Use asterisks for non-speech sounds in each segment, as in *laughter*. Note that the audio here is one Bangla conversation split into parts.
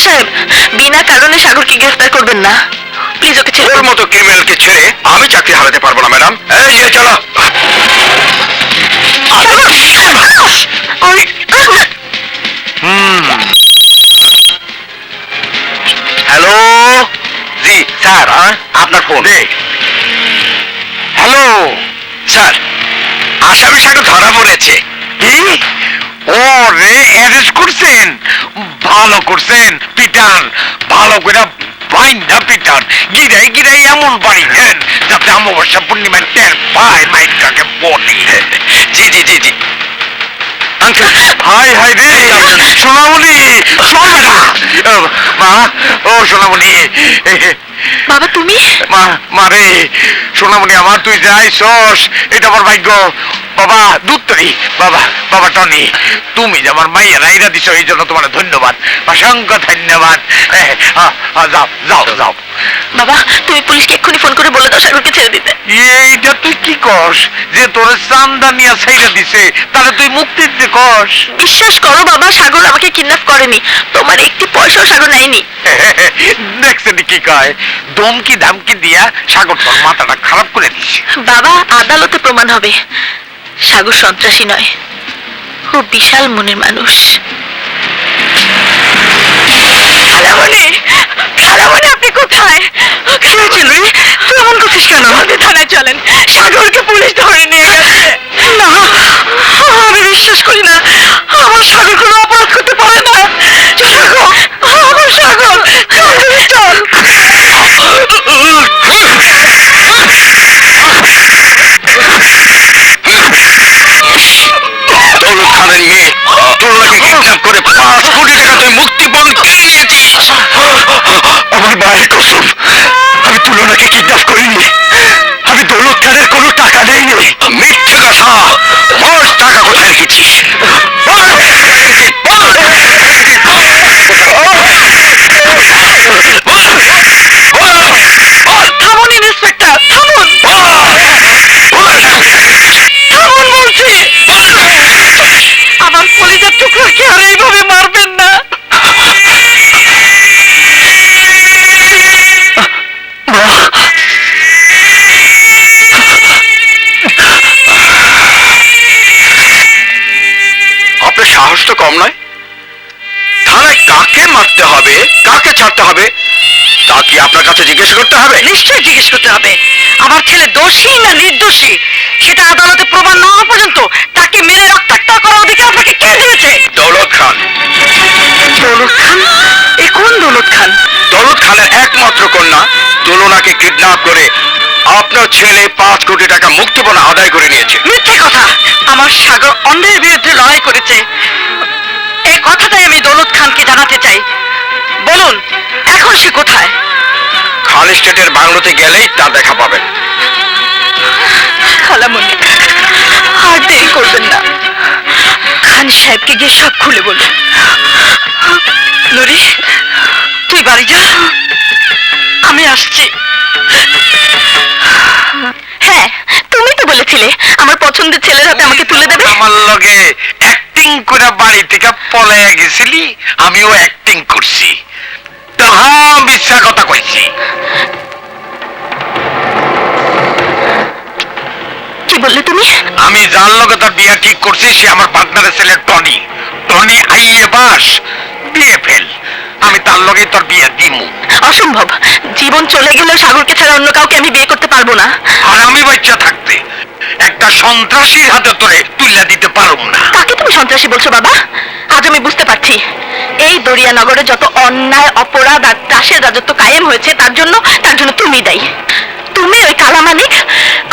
সাহেব বিনা কারণে সাগরকে গ্রেফতার করবেন না। প্লিজ ওকে ছেড়ে ওর মতো ক্রিমিনালকে ছেড়ে আমি চাকরি হারাতে পারব না ম্যাডাম। এই যে চলো। হ্যালো? জি স্যার আপনার ফোন। হ্যালো? স্যার আসামি সাথে ধরা পড়েছে। কি? ও রে অ্যারেস্ট করছেন? ভালো করছেন পিটান ভালো করে বাইন্দা পিটান গিরাই গিরাই এমন বাড়িছেন যাতে অমাবস্যা পূর্ণিমার টের পায় মাইকটাকে পড়ে জি জি জি জি। আঙ্কেল হাই হাই রে। সোনামণি সোনা মা ও সোনামণি। বাবা তুমি? মা মারে সোনামণি আমার তুই যাই সস এটা আমার ভাগ্য। বাবা দুত্তরি বাবা বাবা টনি তুমি যে আমার মাইয়া রাইরা দিছো এই জন্য তোমার ধন্যবাদ। অসংখ্য ধন্যবাদ। যাও যাও যাও। বাবা তুমি পুলিশকে এক্ষুনি ফোন করে বলে দাও সাগরকে ছেড়ে দিতে। এইটা তুই কি কস যে তোর চান্দা নিয়ে ছাইরা দিছে তাহলে তুই মুক্তি দিতে কস বিশ্বাস করো বাবা সাগর আমাকে কিডন্যাপ করেনি। তোমার একটি পয়সাও সাগর নেয়নি। *laughs* দেখছেন কি কয়? দমকি দামকি দিয়া সাগর তোর মাথাটা খারাপ করে দিছে। বাবা আদালতে প্রমাণ হবে। সাগর সন্ত্রাসী নয় ও বিশাল মনের মানুষ। আপনি কোথায়? কি হয়েছিল তুই এমন করছিস কেন? আমাদের থানায় চলেন। সাগরকে পুলিশ ধরে নিয়ে গেছে। না আমি বিশ্বাস করি না। আমার সাগর কোনো আমার কলিজার টুকরোকে আর এইভাবে মারবেন না? আপনার সাহস তো কম নয়। থানায় কাকে মারতে হবে কাকে ছাড়তে হবে তা কি আপনার কাছে জিজ্ঞেস করতে হবে? নিশ্চয়ই জিজ্ঞেস করতে হবে। আমার ছেলে দোষী না নির্দোষী? সেটা আদালতে প্রমাণ না হওয়া দিয়েছে দৌলত খান। দৌলত খান? এ কোন দৌলত খান? দৌলত খানের একমাত্র কন্যা তুলনাকে কিডন্যাপ করে আপনার ছেলে পাঁচ কোটি টাকা মুক্তিপণ আদায় করে নিয়েছে। মিথ্যে কথা। আমার সাগর অন্ধের বিরুদ্ধে লড়াই করেছে। এই কথাটাই আমি দৌলত খানকে জানাতে চাই। বলুন এখন সে কোথায়? খান স্টেটের বাংলোতে গেলেই তা দেখা পাবেন। সাহেবকে গিয়ে সব খুলে বলুন। নুরি তুই বাড়ি যা আমি আসছি। হ্যাঁ তুমি তো বলেছিলে আমার পছন্দের ছেলের হাতে আমাকে তুলে দেবে। আমার লগে অ্যাক্টিং করে বাড়ি থেকে পলাইয়া গেছিলি আমিও অ্যাক্টিং করছি। তাহা মিথ্যা কথা কইছি। কি বললে তুমি? আমি যার লগে তার বিয়া ঠিক করছি সে আমার পার্টনারের ছেলে আমি তার বিয়ে দিমু অসম্ভব। জীবন চলে গেলেও সাগরকে ছাড়া অন্য কাউকে আমি বিয়ে করতে পারব না। আর আমি বাচ্চা থাকতে একটা সন্ত্রাসীর হাতে তোরে তুলে দিতে পারুম না। কাকে তুমি সন্ত্রাসী বলছো বাবা? আজ আমি বুঝতে পারছি। এই দরিয়ানগরে যত অন্যায় অপরাধ আর ত্রাসের রাজত্ব কায়েম হয়েছে তার জন্য তার জন্য তুমি দায়ী। তুমি ওই কালা মালিক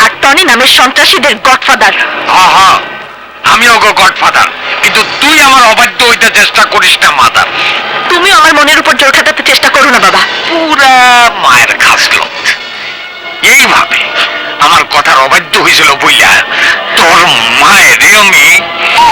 আর টনি নামের সন্ত্রাসীদের গডফাদার। আহা! আমি গো গডফাদার কিন্তু তুই আমার অবাধ্য হইতে চেষ্টা করিস না মাদার। তুমি আমার মনের উপর জোর খাটাতে চেষ্টা করো না বাবা। পুরা মায়ের খাসলত। এইভাবে আমার কথার অবাধ্য হয়েছিল আমি